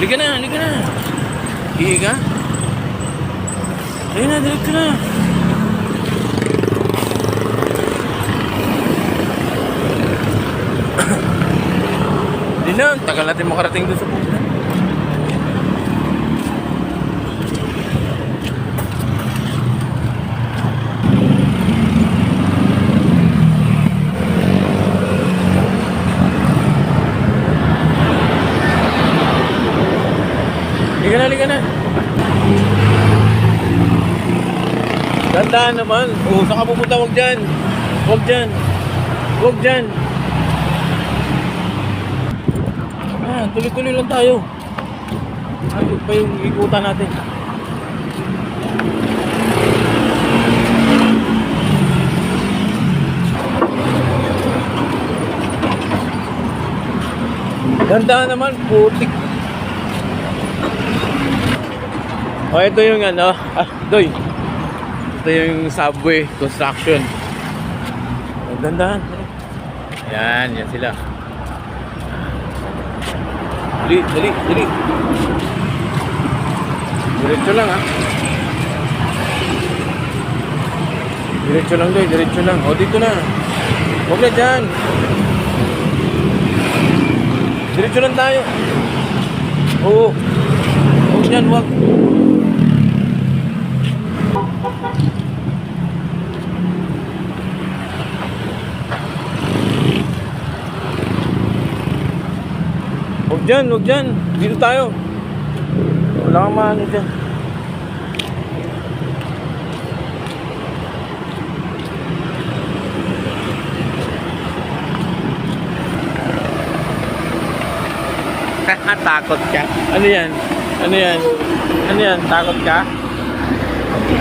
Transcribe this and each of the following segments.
Halika na, halika na. Hihi ka? Ayun na, diretso na. Hindi na, tagal natin makarating doon sa pupunta. Liga na, liga na. Gandaan naman. Oo, saan ka pupunta? Huwag dyan. Huwag dyan. Huwag dyan. Ah, tuloy-tuloy lang tayo. Ano pa yung ikutan natin? Gandaan naman, putik. O, oh, ito yung ano, ah, doy. Ito yung subway construction. Dandahan. Yan, yan sila. Dali, dali, dali. Diretso lang ha. Diretso lang doy, diretso lang. O, dito na. Huwag na dyan. Diretso lang tayo. Oo. Huwag dyan, huwag. Dyan, huwag dyan. Dito tayo. Wala kang maano dyan. Takot ka. Ano yan? Ano yan? Ano yan? Takot ka?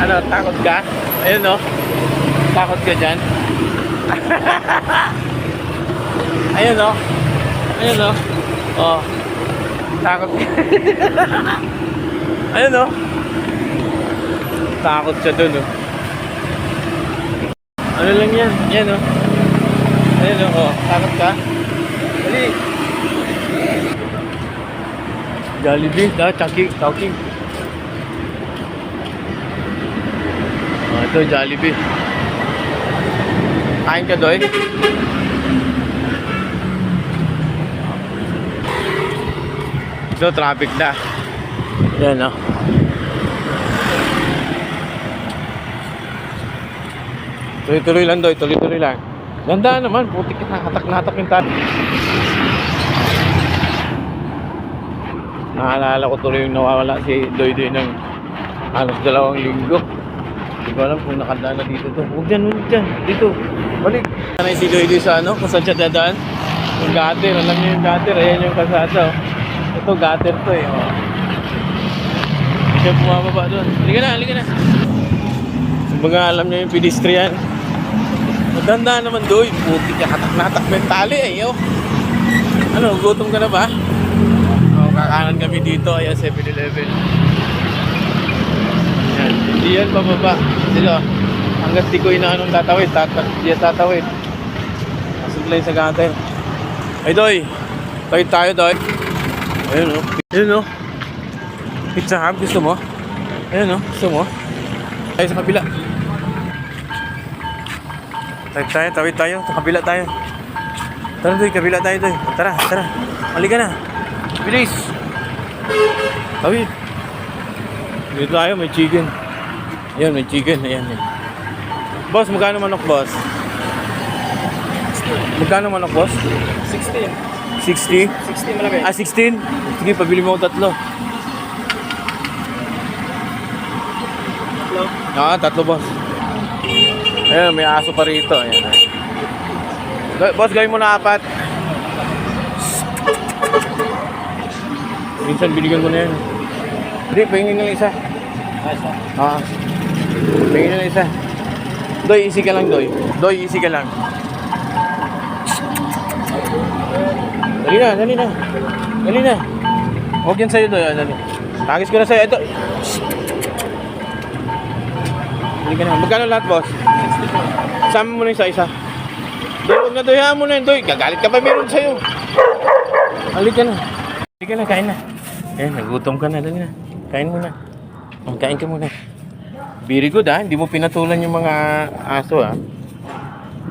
Ano? Takot ka? Ayun no? Takot ka dyan? Ayun no? Ayun no? Oh. Takot. Ayun no? Takot siya dun oh. Ano lang yan? Yan oh. Ayun oh. oh. Takot ka? Dali. Jollibee, da, Chucky, Chucky. Oh, ito, Jollibee. Kain ka, Doy? Ito, traffic na. Yan, oh. Tuloy-tuloy lang, Doy. Tuloy-tuloy lang. Ganda naman. Putik ka nakatak-natak yung tayo. Naalala ko tuloy yung nawawala si Doy Doy ng halos dalawang linggo. Hindi ko alam kung nakandaan na dito to. Huwag dyan, huwag dyan. Dito. Balik. Sanay si Doy Doy sa ano, kung saan siya dadaan. Yung gutter. Alam niyo yung gutter. Ayan yung kalsada. oh. Ito gutter to eh. Oh. Hindi siya bumababa doon. Halika na, halika na. Kumbaga alam niyo yung pedestrian. Maganda naman Doy. Puti ka hatak-natak mentali eh. Yo. Ano, gutom ka na ba? Oh, kakanan kami dito, ayan 7-Eleven. Yan, hindi yan bababa. Sila, hanggat di ko inaanong tatawid, tata di yan tatawid. Masuglay sa gutter. Ay, Doy. Tayo tayo, Doy. Ayun, oh. Ayun, oh. Pizza Hut, gusto mo? Ayun, oh. Gusto mo? Tayo sa kabila. Tayo tayo, tawid tayo. Sa kabila tayo. Tara, Doy. Kabila tayo, Doy. Tara, tara. Halika na. Bilis! Tawid. Dito tayo, may chicken. Ayan, may chicken. Ayan, ayan. Boss, magkano manok, boss? Magkano manok, boss? 16. 60? 16 malaki. Ah, 16? Sige, pabili mo ako tatlo. Hello? Ah, tatlo, boss. Ayan, may aso pa rito. Ayan. Boss, gawin mo na apat. Minsan binigyan ko na yan. Hindi, pahingin na lang isa. Ayos na. Ah. Pahingin na lang isa. Doy, easy ka lang, Doy. Doy, easy ka lang. Dali na, dali na. Dali na. Huwag yan sa'yo doon. Dali. Tangis ko na sa'yo. Ito. Dali ka na. Magkano lahat, boss? Sama mo na isa-isa. Doon na, doyaan mo na yun, doy. Gagalit ka pa meron sa'yo. Halik ka na. Halik ka na, kain na. Eh, nagutom ka na. Dali na. Kain mo na. Oh, kain ka muna. Very good ha, hindi mo pinatulan yung mga aso ha.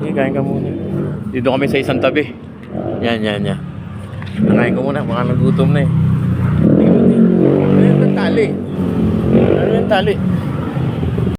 Sige, kain ka muna. Dito kami sa isang tabi. Yan, yan, yan. Nakain ko muna, baka nagutom na eh. Ano yung tali? Ano yung tali?